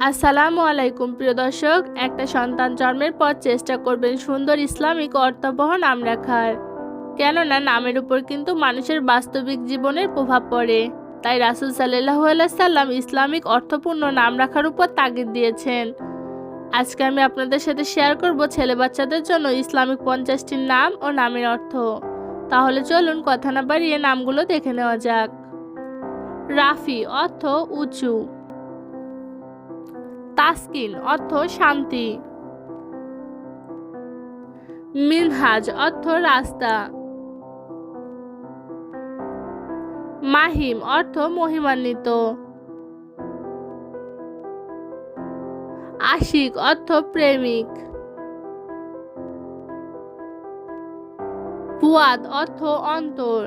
আসসালামু আলাইকুম, প্রিয় দর্শক। একটা সন্তান জন্মের পর চেষ্টা করবেন সুন্দর ইসলামিক অর্থবহ নাম রাখার। কেননা, নামের উপর কিন্তু মানুষের বাস্তবিক জীবনের প্রভাব পড়ে। তাই রাসুল সাল্লাহ সাল্লাম ইসলামিক অর্থপূর্ণ নাম রাখার উপর তাগিদ দিয়েছেন। আজকে আমি আপনাদের সাথে শেয়ার করব ছেলে বাচ্চাদের জন্য ইসলামিক পঞ্চাশটির নাম ও নামের অর্থ। তাহলে চলুন কথা না বাড়িয়ে নামগুলো দেখে নেওয়া যাক। রাফি অর্থ উঁচু। তাসকিন অর্থ শান্তি। মিনহাজ, অর্থ রাস্তা। মাহিম, অর্থ মহিমান্বিত। আশিক, অর্থ প্রেমিক। ফুয়াদ, অর্থ অন্তর।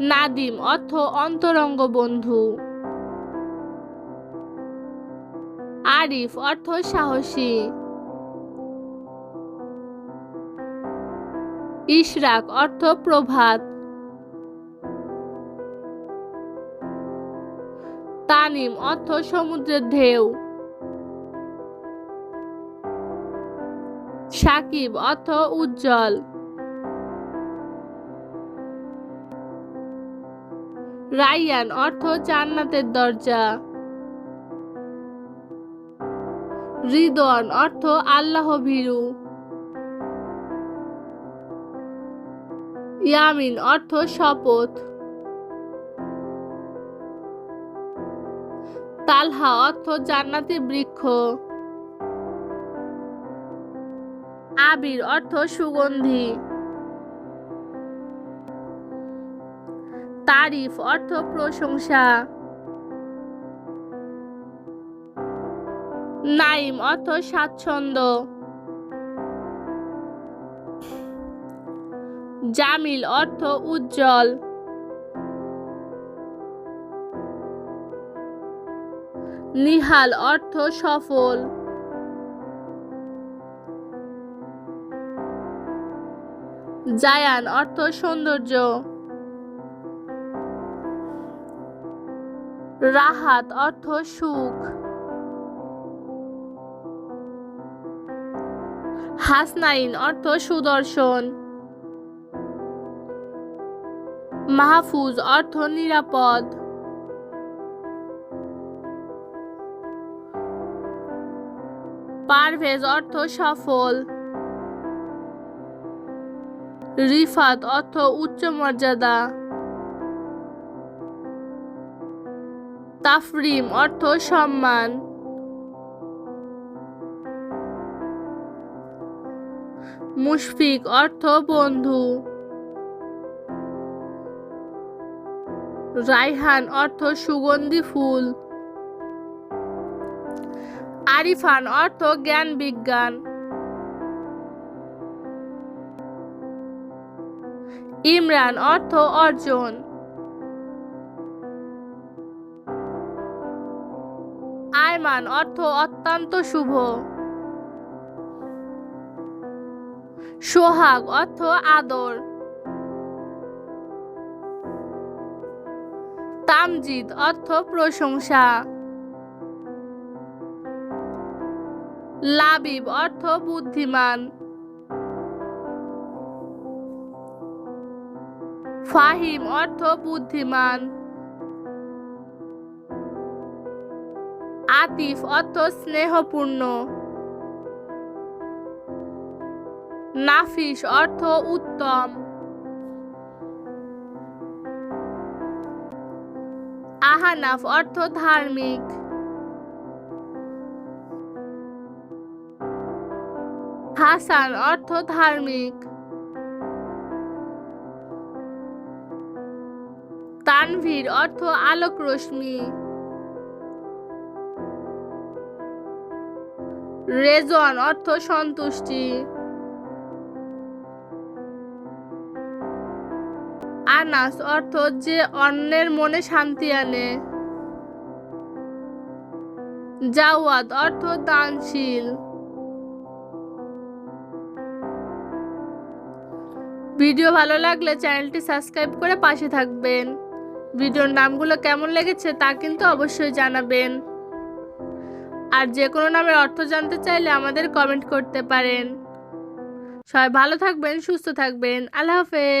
নাদিম, অর্থ অন্তরঙ্গ বন্ধু আরিফ অর্থ সাহসী। ইশরাক, অর্থ প্রভাত। তানিম, অর্থ সমুদ্রের ঢেউ। সাকিব, অর্থ উজ্জ্বল। রাইয়ান, অর্থ জান্নাতের দরজা। রিদওয়ান অর্থ আল্লাহ ভীরু। ইয়ামিন, অর্থ শপথ। তালহা, অর্থ জান্নাতি বৃক্ষ। আবির, অর্থ সুগন্ধি। তারিফ, অর্থ প্রশংসা। নাইম অর্থ স্বাচ্ছন্দ্য। জামিল অর্থ উজ্জ্বল। নিহাল অর্থ সফল। জায়ান অর্থ সৌন্দর্য। রাহাত অর্থ সুখ। হাসনাইন অর্থ সুদর্শন। মাহফুজ অর্থ নিরাপদ। পারভেজ অর্থ সফল। রিফাত অর্থ উচ্চ মর্যাদা। তাফরিম অর্থ সম্মান। মুশফিক অর্থ বন্ধু। রাইহান অর্থ সুগন্ধি ফুল। আরিফান অর্থ জ্ঞান বিজ্ঞান। ইমরান অর্থ অর্জন। আয়মান অর্থ অত্যন্ত শুভ। সোহাগ অর্থ আদর। তামজিদ অর্থ প্রশংসা। লাবিব অর্থ বুদ্ধিমান। ফাহিম অর্থ বুদ্ধিমান। আতিফ অর্থ স্নেহপূর্ণ। নাফিস অর্থ উত্তম। আহানাফ অর্থ ধার্মিক। হাসান অর্থ ধার্মিক। তানভীর অর্থ আলোক রশ্মি। রেজন অর্থ সন্তুষ্টি। আনাস অর্থ যে অন্যের মনে শান্তি আনে। জাওয়াদ অর্থ দানশীল। ভিডিও ভালো লাগলে চ্যানেলটি সাবস্ক্রাইব করে পাশে থাকবেন। ভিডিওর নামগুলো কেমন লেগেছে তা কিন্তু অবশ্যই জানাবেন। আর যে কোনো নামের অর্থ জানতে চাইলে আমাদের কমেন্ট করতে পারেন। সবাই ভালো থাকবেন, সুস্থ থাকবেন। আল্লাহ হাফেজ।